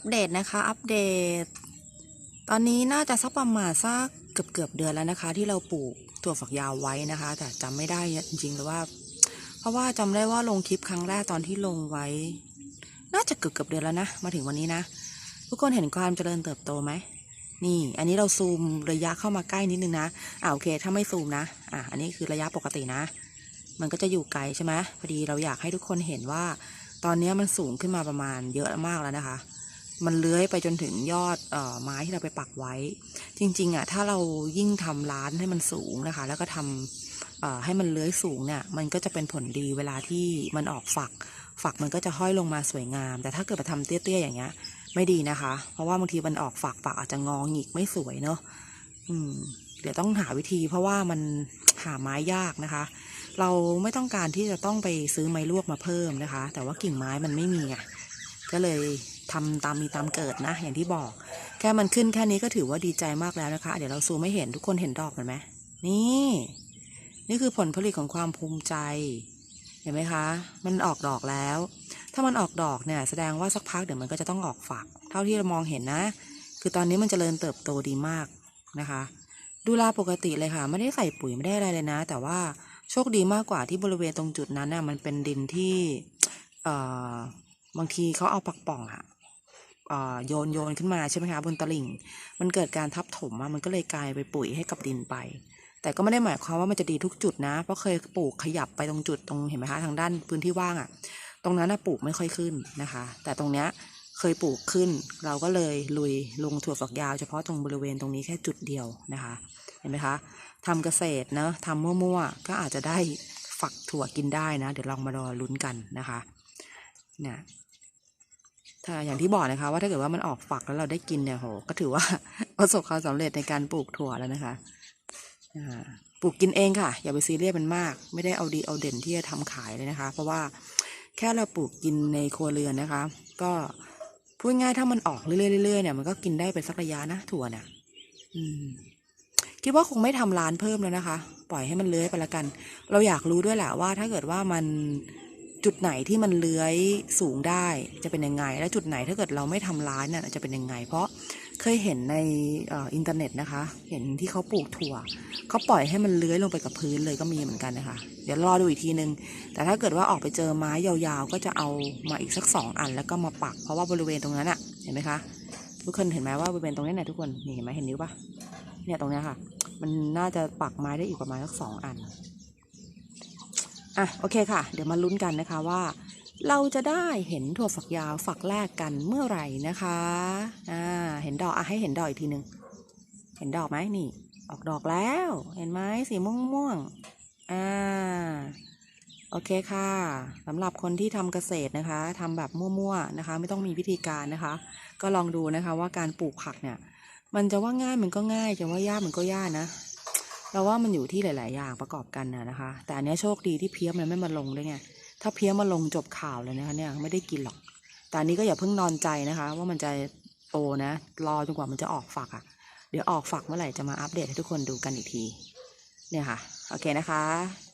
ปเดตนะคะ อัปเดต ตอนนี้น่าจะสักประมาณสักเกือบเกือบเดือนแล้วนะคะ ที่เราปลูกถั่วฝักยาวไว้นะคะ แต่จำไม่ได้จริงๆเลยว่า เพราะว่าจำได้ว่าลงคลิปครั้งแรกตอนที่ลงไว้ น่าจะเกือบเกือบเดือนแล้วนะ มาถึงวันนี้นะ ทุกคนเห็นความเจริญเติบโตไหมนี่ อันนี้เราซูมระยะเข้ามาใกล้นิดนึงนะ อ่าโอเค ถ้าไม่ซูมนะ อะอันนี้คือระยะปกตินะ มันก็จะอยู่ไกลใช่ไหมพอดีเราอยากให้ทุกคนเห็นว่า ตอนนี้มันสูงขึ้นมาประมาณเยอะมากแล้วนะคะ มันเลื้อยไปจนถึงยอดออไม้ที่เราไปปักไว้ จริงๆอะถ้าเรายิ่งทำร้านให้มันสูงนะคะ แล้วก็ทำให้มันเลื้อยสูงเนี่ยมันก็จะเป็นผลดีเวลาที่มันออกฝัก ฝักมันก็จะห้อยลงมาสวยงาม แต่ถ้าเกิดไปทำเตี้ยๆอย่างเงี้ย ไม่ดีนะคะ เพราะว่าบางทีมันออกฝักฝักอาจจะงอหงิกไม่สวยเนาะอืมเดี๋ยวต้องหาวิธีเพราะว่ามันหาไม้ยากนะคะ เราไม่ต้องการที่จะต้องไปซื้อไม้ลวกมาเพิ่มนะคะ แต่ว่ากิ่งไม้มันไม่มีไงก็เลย ทำตามมีตามเกิดนะ อย่างที่บอก แค่มันขึ้นแค่นี้ก็ถือว่าดีใจมากแล้วนะคะ เดี๋ยวเราซูมไม่เห็นทุกคนเห็นดอกเห็นไหมนี่ นี่คือผลผลิตของความภูมิใจ เห็นไหมคะ มันออกดอกแล้ว ถ้ามันออกดอกเนี่ยแสดงว่าสักพักเดี๋ยวมันก็จะต้องออกฝัก เท่าที่เรามองเห็นนะ คือตอนนี้มันจเจริญเติบโตดีมากนะคะ ดูแลปกติเลยค่ะ ไม่ได้ใส่ปุ๋ยไม่ได้อะไรเลยนะ แต่ว่าโชคดีมากกว่าที่บริเวณตรงจุดนั้นน่ะมันเป็นดินที่ เอ่อบางทีเขาเอาปักป่องอะ โยนโยนขึ้นมาใช่ไหมคะบนตลิ่ง มันเกิดการทับถมมันก็เลยกลายไปปุ๋ยให้กับดินไป แต่ก็ไม่ได้หมายความว่ามันจะดีทุกจุดนะ เพราะเคยปลูกขยับไปตรงจุดตรงเห็นไหมคะทางด้านพื้นที่ว่างอะตรงนั้นนะปลูกไม่ค่อยขึ้นนะคะ แต่ตรงเนี้ยเคยปลูกขึ้น เราก็เลยลุยลงถั่วฝักยาวเฉพาะตรงบริเวณตรงนี้แค่จุดเดียวนะคะ เห็นไหมคะทำเกษตรเนะทำมั่วๆก็อาจจะได้ฝักถั่วกินได้นะ เดี๋ยวลองมารอลุ้นกันนะคะเนี่ย ถ้าอย่างที่บอกนะคะ ว่าถ้าเกิดว่ามันออกฝักแล้วเราได้กินเนี่ยโหก็ถือว่าประสบความสำเร็จในการปลูกถั่วแล้วนะคะอ่าปลูกกินเองค่ะ อย่าไปซีเรียสมันมาก ไม่ได้เอาดีเอาเด่นที่จะทำขายเลยนะคะ เพราะว่าแค่เราปลูกกินในครัวเรือนนะคะ ก็พูดง่ายถ้ามันออกเรื่อยๆเนี่ยมันก็กินได้ไปสักระยะนะถั่วเนี่ยคิดว่าคงไม่ทำร้านเพิ่มแล้วนะคะ ปล่อยให้มันเลื้อยไปละกัน เราอยากรู้ด้วยแหละว่าถ้าเกิดว่ามัน จุดไหนที่มันเลื้อยสูงได้จะเป็นยังไง และจุดไหนถ้าเกิดเราไม่ทำร้านน่ะจะเป็นยังไง เพราะเคยเห็นในอ,อินเทอร์เน็ตนะคะ เห็นที่เขาปลูกถั่วเขาปล่อยให้มันเลื้อยลงไปกับพื้นเลยก็มีเหมือนกันนะคะ เดี๋ยวรอดูอีกทีนึง แต่ถ้าเกิดว่าออกไปเจอไม้ยาวๆ ก็จะเอามาอีกสักสองอันแล้วก็มาปัก เพราะว่าบริเวณตรงนั้นอะเห็นไหมคะ ทุกคนเห็นไหมว่าบริเวณตรงนี้เนี่ยทุกคนนี่เห็นไหมเห็นนิ้วปะเนี่ยตรงเนี้ยค่ะ มันน่าจะปักไม้ได้อีกประมาณสักสองอัน อะโอเคค่ะ เดี๋ยวมาลุ้นกันนะคะว่า เราจะได้เห็นถั่วฝักยาวฝักแรกกันเมื่อไหร่นะคะอ่าเห็นดอกอะให้เห็นดอกอีกทีหนึ่งเห็นดอกไหมนี่ ออกดอกแล้ว เห็นไหมสีม่วงม่วงอ่าโอเคค่ะสำหรับคนที่ทำเกษตรนะคะทำแบบมั่วๆนะคะ ไม่ต้องมีวิธีการนะคะ ก็ลองดูนะคะว่าการปลูกผักเนี่ย มันจะว่าง่ายมันก็ง่ายจะว่ายากมันก็ยากนะ เราว่ามันอยู่ที่หลาย ๆ อย่างประกอบกันนะนะคะ แต่อันนี้โชคดีที่เพี้ยมันไม่มาลงด้วยไง ถ้าเพี้ยมาลงจบข่าวเลยนะคะเนี่ยไม่ได้กินหรอก แต่อันนี้ก็อย่าเพิ่งนอนใจนะคะ ว่ามันจะโตนะ รอจนกว่ามันจะออกฝักอะ่ะ เดี๋ยวออกฝักเมื่อไหร่จะมาอัปเดตให้ทุกคนดูกันอีกที เนี่ยค่ะ โอเคนะคะ